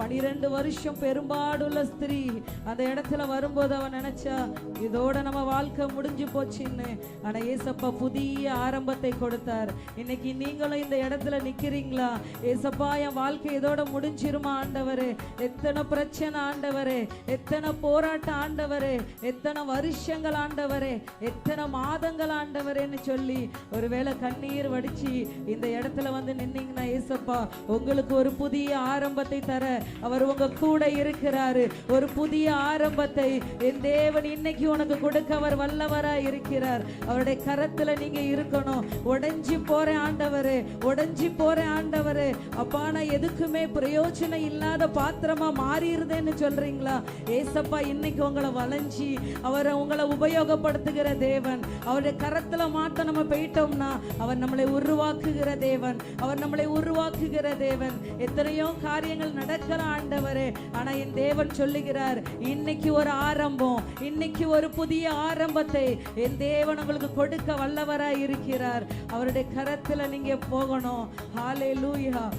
பனிரெண்டு வருஷம் பெரும்பாடுள்ள ஸ்திரீ அந்த இடத்துல வரும்போது அவன் நினைச்சா இதோட நம்ம வாழ்க்கை முடிஞ்சு போச்சுன்னு. ஆனா ஏசப்பா புதிய ஆரம்பத்தை கொடுத்தார். இன்னைக்கு நீங்களும் இந்த இடத்துல நிக்கிறீங்களா? ஏசப்பா என் வாழ்க்கை இதோட முடிஞ்சிருமா ஆண்டவரு? எத்தனை பிரச்சனை ஆண்டவரு? எத்தனை போராட்டம் ஆண்டவரு? எத்தனை வருஷங்கள் ஆண்டவரே? எத்தனை மாதங்கள் ஆண்டவரேன்னு சொல்லி ஒருவேளை கண்ணீர் வடிச்சு இந்த இடத்துல வந்து நின்னீங்கன்னா ஏசப்பா உங்களுக்கு ஒரு புதிய ஆரம்பத்தை தர அவர் உங்க கூட இருக்கிறாரு. ஒரு புதிய ஆரம்பத்தை என் தேவன் இன்னைக்கு உனக்கு கொடுக்க அவர் வல்லவரா இருக்கிறார். அவருடைய கரத்துல நீங்க இருக்கணும். உடஞ்சி போற ஆண்டவரு உடஞ்சி போற ஆண்டவரு. அப்பா நான் எதுக்குமே பிரயோஜனம் இல்லாத பாத்திரமா மாறிடுதேன்னு சொல்றீங்களா? ஏசப்பா இன்னைக்கு உங்களை வளைஞ்சி அவரை உங்களை உபயோகப்படுத்துகிற தேவன். அவருடைய கரத்துல மாத்த நம்ம போயிட்டோம்னா அவர் நம்மளை உருவாக்குகிற தேவன். அவர் நம்மளை உருவாக்குகிற தேவன். எத்தனையோ காரியங்கள் நடக்கிற ஆண்டவரே. ஆனா என் தேவன் சொல்லுகிறார் இன்னைக்கு ஒரு ஆரம்பம் இன்னைக்கு ஒரு புதிய ஆரம்பத்தை என் தேவன் உங்களுக்கு கொடுக்க வல்லவராய் இருக்கிறார் அவருடைய கரத்துல நீங்க போகணும். ஹாலே லூயா